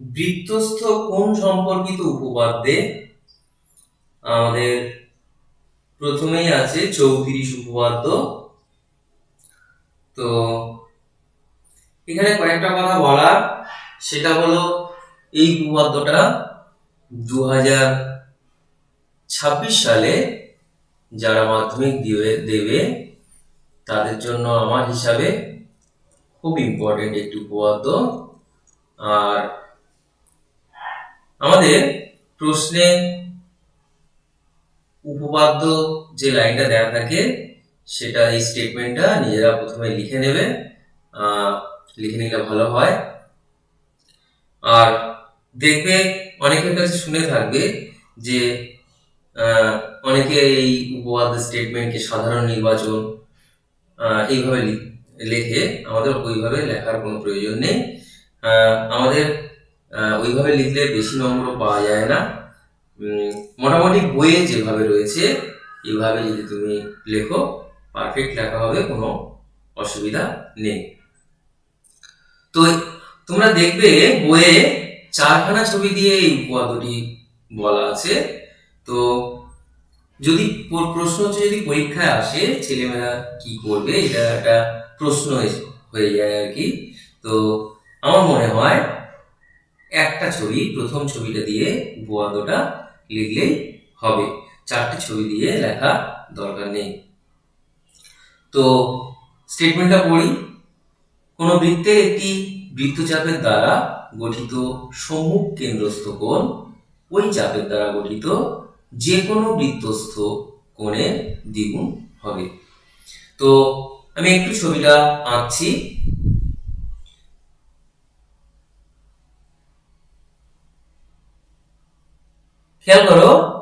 বৃত্তস্থ কোণ সম্পর্কিত উপপাদ্যে আমাদের প্রথমেই আছে চৌত্রিশ উপপাদ্য? তো এখানে কয়েকটা কথা বলার, সেটা হলো এই উপপাদ্যটা দু ছাব্বিশ সালে যারা মাধ্যমিক দিবে দেবে, তাদের জন্য আমার হিসাবে খুব ইম্পর্টেন্ট একটি উপপাদ্য। আর আমাদের প্রশ্নে উপপাদ্য যে লাইনটা দেওয়া থাকে, সেটা এই স্টেটমেন্টটা নিজেরা প্রথমে লিখে নেবে। লিখে নিলে ভালো হয়। আর দেখবে অনেকের কাছে শুনে থাকবে যে অনেকে এই উপপাদ্য স্টেটমেন্টকে সাধারণ নির্বাচন এইভাবে লেখে। আমাদের ওইভাবে লেখার কোনো প্রয়োজন নেই। আমাদের ওইভাবে লিখলে বেশি নম্বরও পাওয়া যায় না। মোটামুটি বইয়ে যেভাবে রয়েছে, এইভাবে যদি তুমি লেখো পারফেক্ট লেখা হবে, কোনো অসুবিধা নেই। তো তোমরা দেখবে বইয়ে চারখানা ছবি দিয়ে এই উপপাদ্যটি বলা আছে। তো যদি প্রশ্ন হচ্ছে যদি পরীক্ষায় আসে, ছেলেমেয়েরা কি করবে? এটা একটা প্রশ্ন হয়ে যায় আর কি। তো আমার মনে হয় একটা ছবি, প্রথম ছবিটা দিয়ে উপপাদ্যটা লিখলেই হবে। চারটে ছবি দিয়ে লেখা দরকার নেই। তো স্টেটমেন্টটা পড়ি। কোন বৃত্তের একটি বৃত্তচাপের দ্বারা গঠিত সম্মুখ কেন্দ্রস্থ কোণ, ওই চাপের দ্বারা গঠিত যে কোনো বৃত্তস্থ কোণের দ্বিগুণ হবে। তো আমি একটু ছবিটা আঁকছি। খেয়াল করো,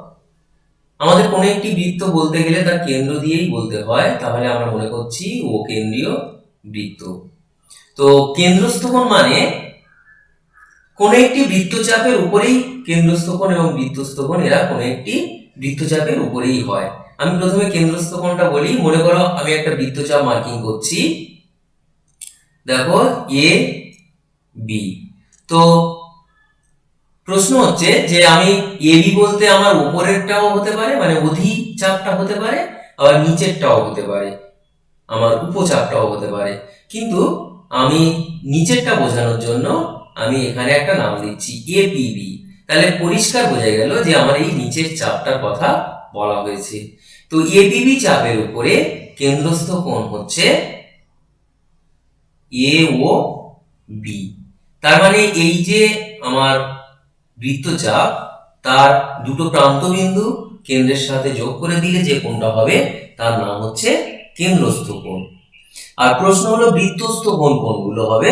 আমাদের কোনো একটি বৃত্ত বলতে গেলে তার কেন্দ্র দিয়েই বলতে হয়। তাহলে আমরা মনে করছি ও কেন্দ্রীয় বৃত্ত। তো কেন্দ্রস্থ কোণ মানে কোন একটি বৃত্তচাপের উপরেই কেন্দ্রস্থ কোণ এবং বৃত্তস্থ কোণ এরা কোন একটি বৃত্তচাপের উপরেই হয়। আমি প্রথমে কেন্দ্রস্থ কোণটা বলি, মনে করো আমি একটা বৃত্তচাপ মার্কিং করছি। দেখো, এ, বি। তো প্রশ্ন হচ্ছে যে আমি এবি বলতে আমার উপরেরটাও হতে পারে মানে অধি চাপটা হতে পারে, আবার নিচেরটাও হতে পারে, আমার উপচাপটাও হতে পারে। কিন্তু আমি নিচেরটা বোঝানোর জন্য আমি এখানে একটা নাম দিচ্ছি এপিবি তাহলে পরিষ্কার বোঝা গেল যে আমার এই নিচের চাপটার কথা বলা হয়েছে। তো এপিবি চাপের উপরে কেন্দ্রস্থ কোণ হচ্ছে এ ও বি। তার মানে এই যে আমার বৃত্তচাপ তার দুটো প্রান্ত বিন্দু কেন্দ্রের সাথে যোগ করে দিলে যে কোণটা হবে, তার নাম হচ্ছে কেন্দ্রস্থ কোণ। আর প্রশ্ন হলো, বৃত্তস্থ কোণ কোনগুলো হবে?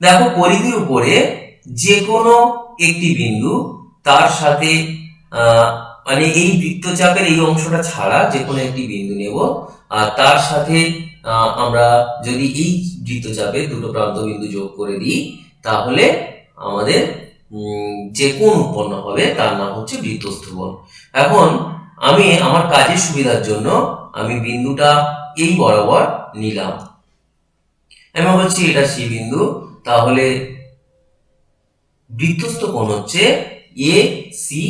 দেখো, পরিধির উপরে যে কোনো একটি বিন্দু তার সাথে মানে এই বৃত্তচাপের এই অংশটা ছাড়া যে কোনো একটি বিন্দু নেব। আর তার সাথে আমরা যদি এই বৃত্তচাপে দুটো প্রান্ত বিন্দু যোগ করে দিই, তাহলে আমাদের যে কোন উৎপন্ন হবে তার নাম হচ্ছে বৃত্তস্থ কোণ এখন আমি আমার কাজের সুবিধার জন্য আমি বিন্দুটা এই বরাবর নিলাম। আমি বলছি এটা সি বিন্দু, তাহলে বৃত্তস্থ কোণ হচ্ছে এ, সি,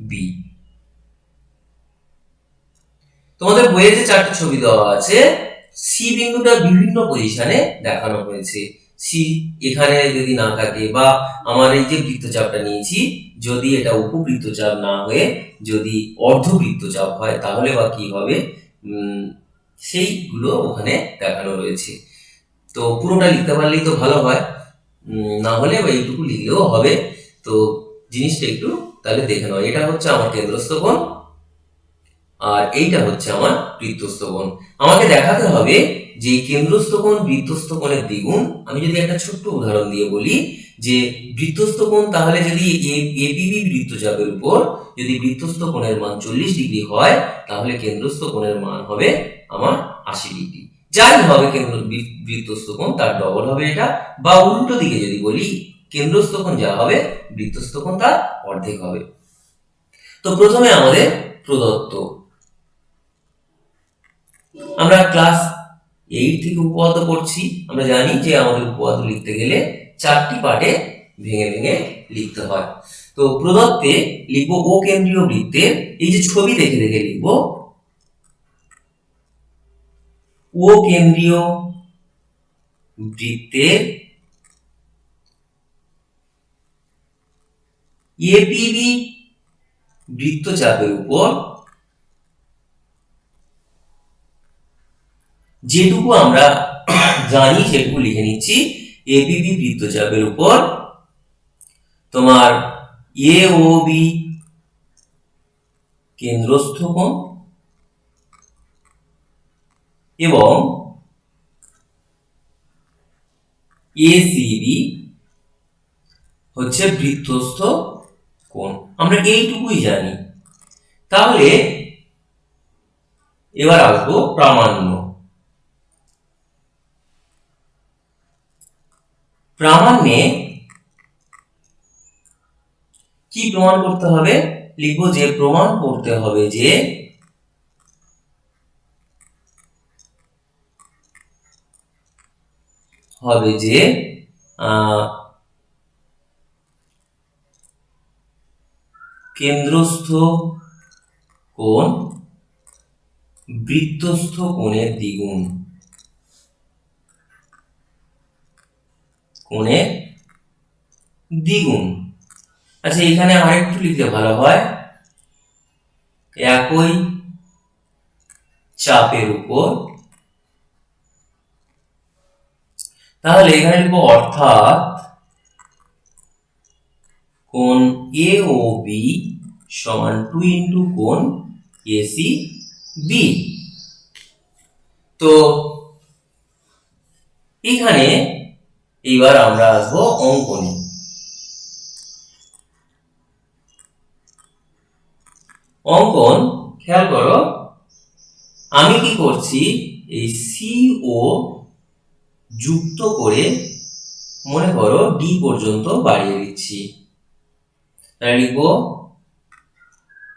বি। তোমাদের বইয়ে যে চারটি ছবি দেওয়া আছে, সি বিন্দুটা বিভিন্ন পজিশনে দেখানো হয়েছে। সি এখানে যদি না থাকে বা আমার এই যে বৃত্তচাপটা নিয়েছি, যদি এটা উপবৃত্তচাপ না হয়ে যদি অর্ধবৃত্তচাপ হয়, তাহলে বা কি হবে? সেইগুলো ওখানে দেখানো রয়েছে। তো পুরোটা লিখতে পারলেই তো ভালো হয়। না হলে বা এইটুকু লিখলেও হবে। তো জিনিসটা একটু তাহলে দেখে নাও। এটা হচ্ছে আমার কেন্দ্রস্থ আর এইটা হচ্ছে আমার বৃত্তস্থ আমাকে দেখাতে হবে যে কেন্দ্রস্থ কোণ বৃত্তস্থ কোণের দ্বিগুণ, আমি যদি একটা ছোট্ট উদাহরণ দিয়ে বলি যে বৃত্তস্থ কোণ তাহলে যদি এপিবি বৃত্তচাপের উপর যদি বৃত্তস্থ কোণের মান চল্লিশ ডিগ্রি হয়, তাহলে কেন্দ্রস্থ কোণের মান হবে আমার আশি ডিগ্রি। যাই হবে কেন্দ্র বৃত্তস্থ কোণ, তার ডবল হবে এটা। বা উল্টো দিকে যদি বলি, কেন্দ্রস্থ কোণ যা হবে বৃত্তস্থ কোণ তার অর্ধেক হবে। তো প্রথমে আমাদের প্রদত্ত। আমরা ক্লাস এইট থেকে উপপাদ্য পড়ছি। আমরা জানি যে আমাদের উপপাদ্য লিখতে গেলে চারটি পার্টে ভেঙে ভেঙে লিখতে হয়। তো প্রদত্তে লিখব ও কেন্দ্রীয় বৃত্তের, এই যে ছবি দেখে দেখে লিখব, ও কেন্দ্রীয় বৃত্তের এপিবি বৃত্তচাপের উপর যেটুকু আমরা জানি, সেটুকু লিখে নিচ্ছি। এপিবি বৃত্তচাপের উপর তোমার এ ও বি কেন্দ্রস্থ কোণ এবং এসিবি হচ্ছে বৃত্তস্থ কোণ। আমরা এইটুকুই জানি। তাহলে এবার আসব প্রামাণ্য প্রামাণ্যে কি প্রমাণ করতে হবে? লিখব যে প্রমাণ করতে হবে যে হবে যে কেন্দ্রস্থ কোণ বৃত্তস্থ কোণের দ্বিগুণ। কোণের দ্বিগুণ। আচ্ছা এখানে আরেকটু লিখলে ভালো হয়। একই চাপের উপর। তাহলে এখানে লিখব অর্থাৎ কোণ এ ও বি সমান টু ইন্টু কোণ এসি বি তো, এখানে এইবার আমরা আসব অঙ্কনে। অঙ্কন, খেয়াল করো, আমি কি করছি? এই সি ও যুক্ত করে মনে করো ডি পর্যন্ত বাড়িয়ে দিচ্ছি। লিখব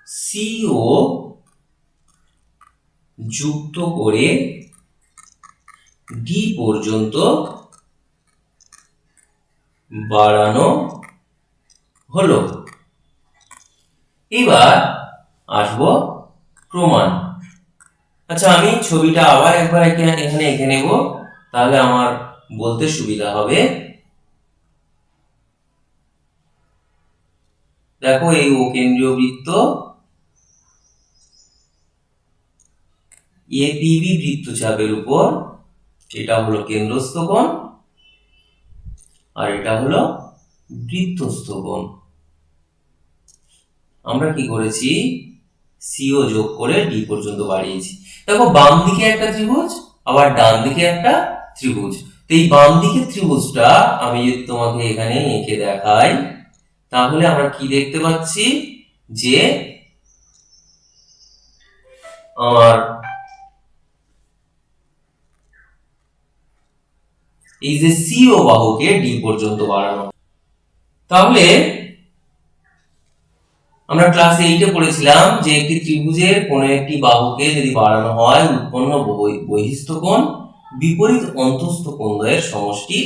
সিও যুক্ত করে ডি পর্যন্ত বাড়ানো হলো। এবার আসব প্রমাণ। আচ্ছা আমি ছবিটা আবার একবার এখানে এঁকে নেব, তাহলে আমার বলতে সুবিধা হবে। দেখো, এই ও কেন্দ্রীয় বৃত্ত এপিবি বৃত্তচাপের উপর, এটা হলো কেন্দ্রস্থ কোণ। আর এটা হলো বৃত্তস্থ কোণ আমরা কি করেছি? সিও যোগ করে ডি পর্যন্ত বাড়িয়েছি। দেখো, বাম দিকে একটা ত্রিভুজ, আবার ডান দিকে একটা ত্রিভুজ। তো এই বাম দিকের ত্রিভুজটা আমি যদি তোমাকে এখানে এঁকে দেখাই, তাহলে আমরা কি দেখতে পাচ্ছি? যে আমার এই যে সিও বাহুকে ডি পর্যন্ত বাড়ানো। তাহলে আমরা ক্লাস এইটে পড়েছিলাম যে একটি ত্রিভুজের কোনো একটি বাহুকে যদি বাড়ানো হয়, উৎপন্ন বহিস্থ কোণ বিপরীত অন্তস্থ কোণদ্বয়ের সমষ্টি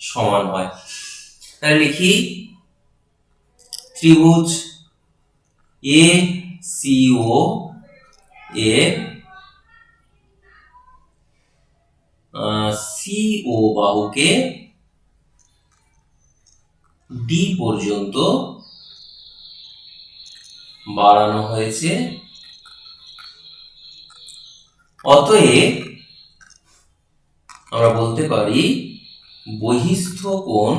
সমান হয়। তাহলে লিখি, ত্রিভুজ A C O A C O বাহুকে D পর্যন্ত বাড়ানো হয়েছে। অতএব আমরা বলতে পারি বহিস্থ কোণ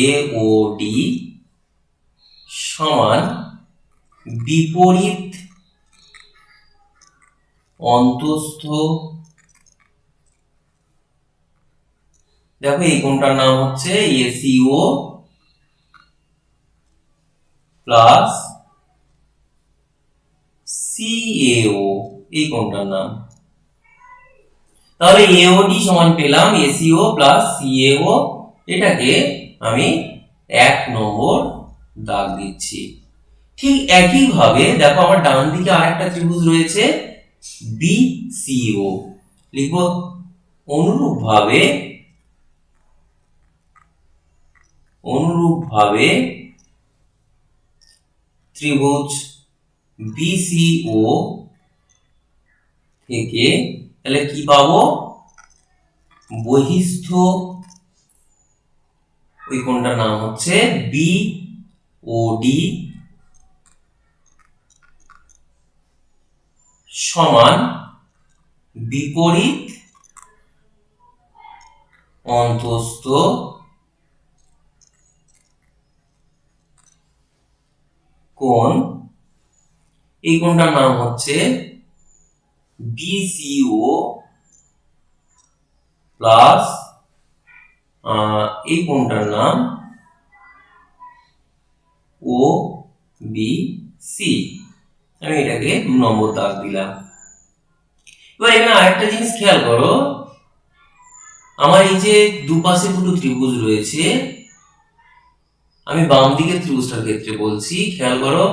এ ও ডি সমান বিপরীত অন্তস্থ। দেখো এই কোণটার নাম হচ্ছে এসিও প্লাস সিএও এই কোণটার নাম। তাহলে এওডি সমান পেলাম এসিও প্লাস সিএও এটাকে আমি এক নম্বর দাগ দিচ্ছি। ঠিক একইভাবে, দেখো আমার ডান দিকে আরেকটা ত্রিভুজ রয়েছে বিসিও। লিখব অনুরূপভাবে অনুরূপভাবে ত্রিভুজ বিসিও থেকে তাহলে কি পাবো? বহিস্থ, ওই কোনটার নাম হচ্ছে বি ও ডি সমান বিপরীত অন্তস্থ কোণ। এই কোণটার নাম হচ্ছে বিসিও প্লাস এই কোণটার নাম ও বি সি আমি এটাকে নম্বর দাগ দিলাম। এবার এখানে আরেকটা জিনিস খেয়াল করো। আমার এই যে দুপাশে দুটো ত্রিভুজ রয়েছে, আমি বাম দিকের ত্রিভুজটার ক্ষেত্রে বলছি, খেয়াল করো,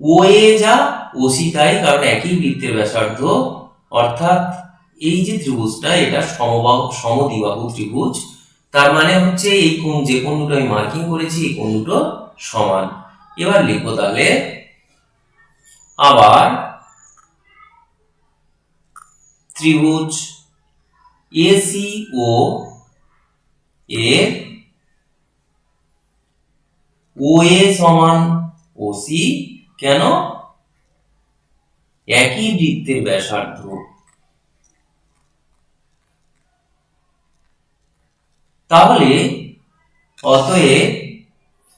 ও এ যা, ও সি তাই, কারণ একই বৃত্তের ব্যাসার্ধ। অর্থাৎ এই যে ত্রিভুজটা, এটা সমবাহু, সমদ্বিবাহু ত্রিভুজ। তার মানে হচ্ছে এই কোণ, যে কোণ দুটো আমি মার্কিং করেছি, এই কোণ দুটো সমান। এবার লিখব তাহলে আবার ত্রিভুজ এসি ও এর ও এ সমান ও সি কেন? একই বৃত্তের ব্যাসার্ধ। তাহলে অতএব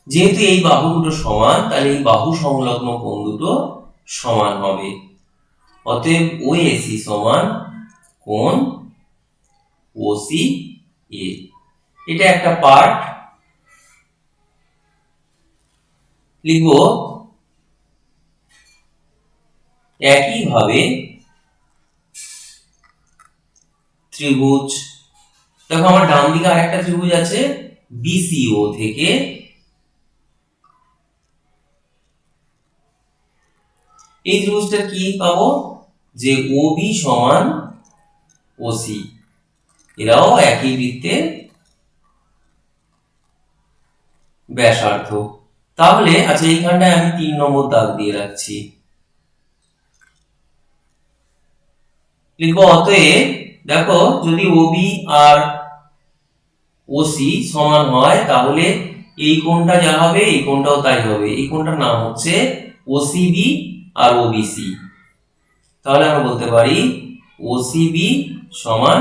যেহেতু এই বাহু দুটো সমান, তাহলে এই বাহু সংলগ্ন কোণ দুটো সমান হবে। অতএব ও এসি সমান কোণ ওসি এ এটা একটা পার্ট। লিখব, একইভাবে ত্রিভুজ। দেখো আমার ডান দিকে আরেকটা ত্রিভুজ আছে বিসিও থেকে এই ত্রিভুজটা কি পাবো? যে বি সমান ওসি এরাও একই বৃত্তের ব্যাসার্ধ। তাহলে আচ্ছা এইখানটায় আমি তিন নম্বর দাগ দিয়ে রাখছি। লিখব অতএব, দেখো, যদি ওবি আর ওসি সমান হয়, তাহলে এই কোণটা যা হবে, এই কোণটাও তাই হবে। এই কোণটার নাম হচ্ছে ওসিবি আর ওবিসি তাহলে আমরা বলতে পারি ওসিবি সমান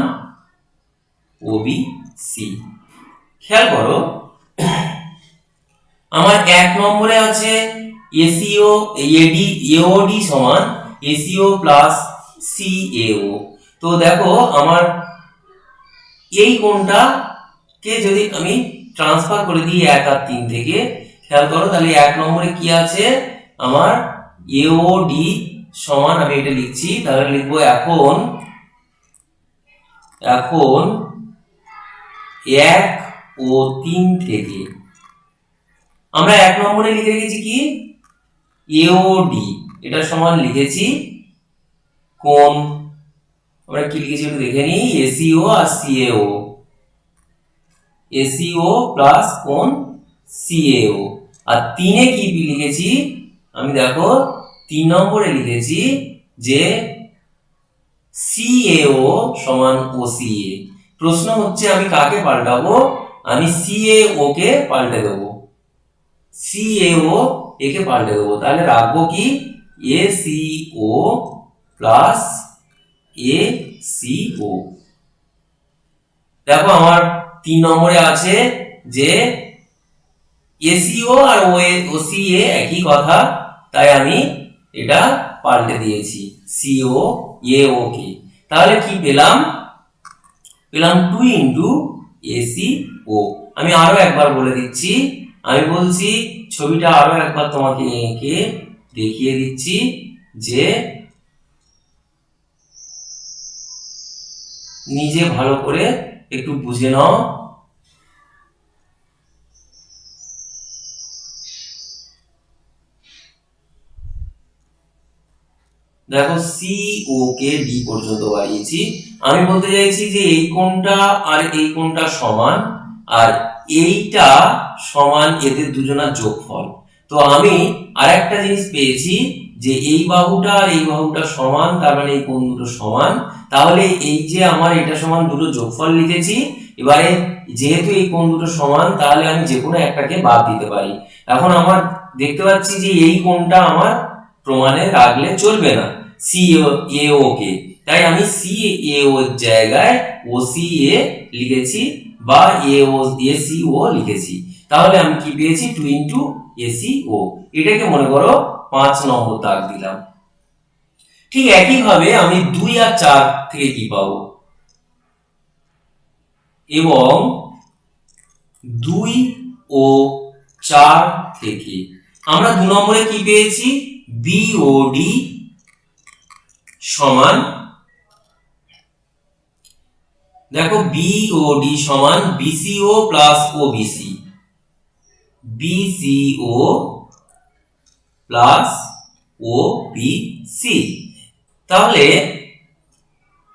ওবিসি খেয়াল করো, আমার এক নম্বরে আছে এসিও এডি এওডি সমান এসিও প্লাস সিএও তো দেখো, আমার এই কোণটা কে যদি আমি ট্রান্সফার করে দিই এক আর তিন থেকে, খেয়াল করো, তাহলে এক নম্বরে কি আছে? আমার এওডি সমান, আমি এটা লিখছি, তাহলে লিখব এখন এখন এক ও তিন থেকে। আমরা এক নম্বরে লিখে রেখেছি কি? এওডি এটা সমান লিখেছি কোন? আমরা কি লিখেছি একটু দেখে নিই এসিও আর সিএও এসিও প্লাস কোন? সিএও আর তিনে কি লিখেছি? আমি দেখো তিন নম্বরে লিখেছি যে সিএও সমান ওসিএ প্রশ্ন হচ্ছে আমি কাকে পাল্টাবো? আমি সিএও কে পাল্টে দেবো। সিএও একে পাল্টে দেবো। তাহলে রাখব কি? এ ও প্লাস এ ও দেখো আমার তিন নম্বরে আছে যে এসিও আর ও ওসিএ একই কথা। তাই আমি এটা পাল্টে দিয়েছি। সিও এ ও কে তাহলে কি পেলাম? পেলাম টু ইন্টু এসি ও আমি আরও একবার বলে দিচ্ছি। আমি বলছি, ছবিটা আরও একবার তোমাকে এঁকে দেখিয়ে দিচ্ছি যে নিজে ভালো করে একটু বুঝে নাও। দেখো সি ও কে ডি পর্যন্ত বাড়িয়েছি। আমি বলতে চাইছি যে এই কোণটা আর এই কোণটা সমান, আর এইটা সমান এদের দুজনার যোগফল। তো আমি আরেকটা জিনিস পেয়েছি যে এই বাহুটা আর এই বাহুটা সমান, তার মানে এই কোণ দুটো সমান। তাহলে এই যে আমার এটা সমান দুটো যোগফল লিখেছি, এবারে যেহেতু এই কোণ দুটো সমান, তাহলে আমি যে কোনো একটাকে বাদ দিতে পারি। এখন আমার দেখতে পাচ্ছি যে এই কোণটা আমার প্রমাণে রাখলে চলবে না। সি এ ও কে তাই আমি সি এ ও এর জায়গায় ও এ লিখেছি বা এ ও এ সি ও লিখেছি। তাহলে আমি কি পেয়েছি? টু ইন্টু এসি ও এটাকে মনে করো পাঁচ নম্বর দাগ দিলাম। ঠিক একইভাবে আমি দুই আর চার থেকে কি পাবো? এবং দুই ও চার থেকে। আমরা দু নম্বরে কি পেয়েছি? বিওডি সমান, দেখো বিওডি সমান B C O plus O B C B C O plus O B C তাহলে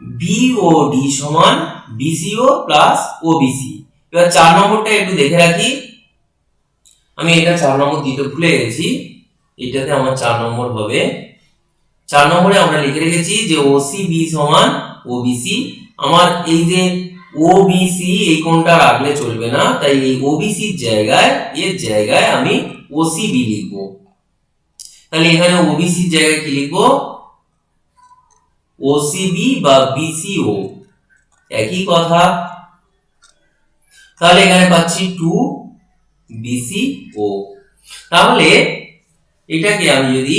বিওডি সমান বিসিও প্লাস ওবিসি এবার চার নম্বরটা একটু দেখে রাখি, আমি এটা চার নম্বর দিতে ভুলে গেছি, এটাতে আমার চার নম্বর হবে চার নম্বরে আমরা লিখে রেখেছি যে ওসি বি সমান ওবিসি আমার এই যে ওবিসি এই কোণটা রাখলে চলবে না, তাই এই ওবিসির জায়গায়, এর জায়গায় আমি ওসিবি লিখব। তাহলে এখানে ওবিসির জায়গায় কি লিখব? ওসিবি বা বিসিও একই কথা। তাহলে এখানে পাচ্ছি টু বিসিও তাহলে এটাকে আমি যদি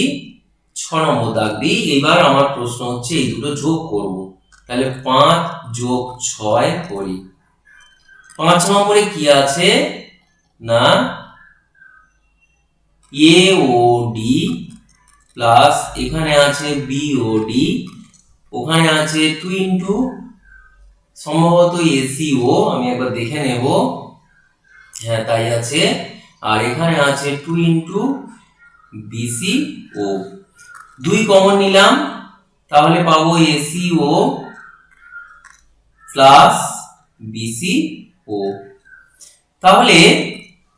ছ নম্বর দাগ দিই এবার আমার প্রশ্ন হচ্ছে এই দুটো যোগ করব। তাহলে পাঁচ যোগ ছয় করি। পাঁচ নম্বরে কি আছে? না? এ ও ডি প্লাস এখানে আছে বি ও ডি ওখানে আছে টু ইন্টু সম্ভবত এসিও আমি একবার দেখে নেব। হ্যাঁ তাই আছে। আর এখানে আছে টু ইন্টু বিসি ও দুই কমন নিলাম, তাহলে পাবো এসিও প্লাস বিসি ও তাহলে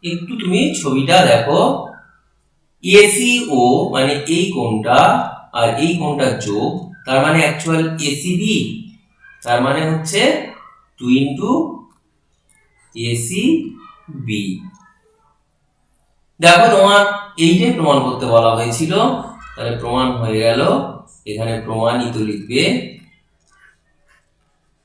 একটু তুমি ছবিটা দেখো। এসিও মানে এই কোণটা আর এই কোণটার যোগ, তার মানে অ্যাকচুয়াল এসিবি তার মানে হচ্ছে টু ইন্টু এসি বি দেখো তোমার এইটাই প্রমাণ করতে বলা হয়েছিল। তাহলে প্রমাণ হয়ে গেল। এখানে প্রমাণিত লিখবে।